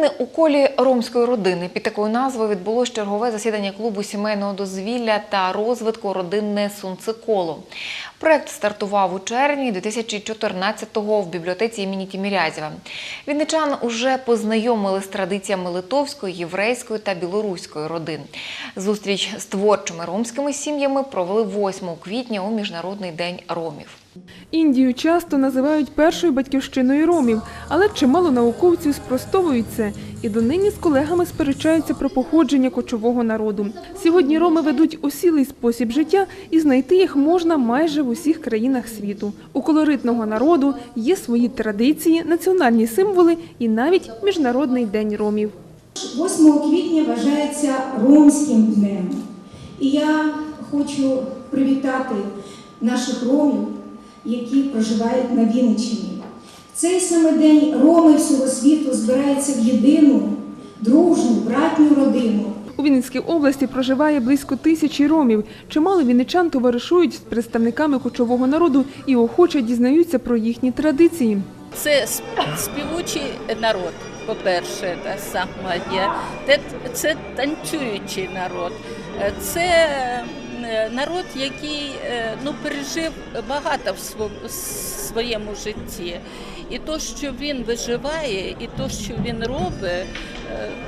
Новини у колі ромської родини під такою назвою відбулось чергове засідання клубу сімейного дозвілля та розвитку родинне Сунциколо. Проект стартував у червні 2014-го в бібліотеці імені Тімірязєва. Вінничан уже познайомили з традиціями литовської, єврейської та білоруської родин. Зустріч з творчими ромськими сім'ями провели 8 квітня у Міжнародний день ромів. Індію часто називають першою батьківщиною ромів, але чимало науковців спростовують це і донині з колегами сперечаються про походження кочового народу. Сьогодні роми ведуть осілий спосіб життя, і знайти їх можна майже в усіх країнах світу. У колоритного народу є свої традиції, національні символи і навіть міжнародний день ромів. 8 квітня вважається ромським днем. І я хочу привітати наших ромів, які проживають на Вінниччині. В цей саме день роми всього світу збираються в єдину, дружну, братню родину. У Вінницькій області проживає близько тисячі ромів. Чимало вінничан товаришують з представниками кочового народу і охоче дізнаються про їхні традиції. Це сп- співучий народ, по-перше, та саме є. Те- Це танцюючий народ. Е, Це народ, який е, ну, пережив багато в сво- своєму житті. І то, що він виживає, і то, що він робить, е,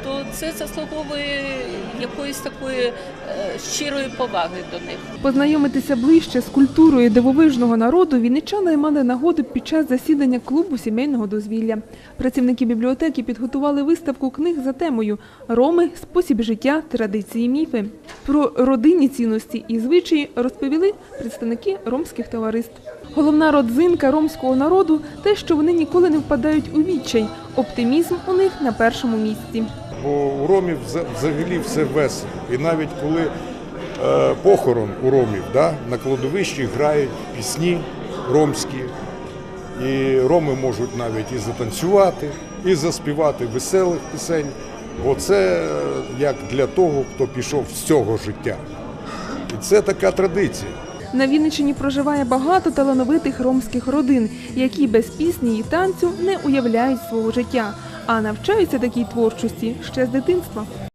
то це заслуговує якоїсь такої е, щирої поваги до них. Познайомитися ближче з культурою дивовижного народу вінничани мали нагоду під час засідання клубу сімейного дозвілля. Працівники бібліотеки підготували виставку книг за темою Роми, спосіб життя, традиції, міфи. Про родинні цінності і звичаї розповіли представники ромських товариств. Головна родзинка ромського народу те, що вони ніколи не впадають у відчай. Оптимізм у них на першому місці. Бо у ромів взагалі все весело. І навіть коли е, похорон у ромів, да, на кладовищі грають пісні ромські, і роми можуть навіть і затанцювати, і заспівати веселих пісень. Бо це е, як для того, хто пішов з цього життя. І це така традиція. На Вінниччині проживає багато талановитих ромських родин, які без пісні і танцю не уявляють свого життя, а навчаються такій творчості ще з дитинства.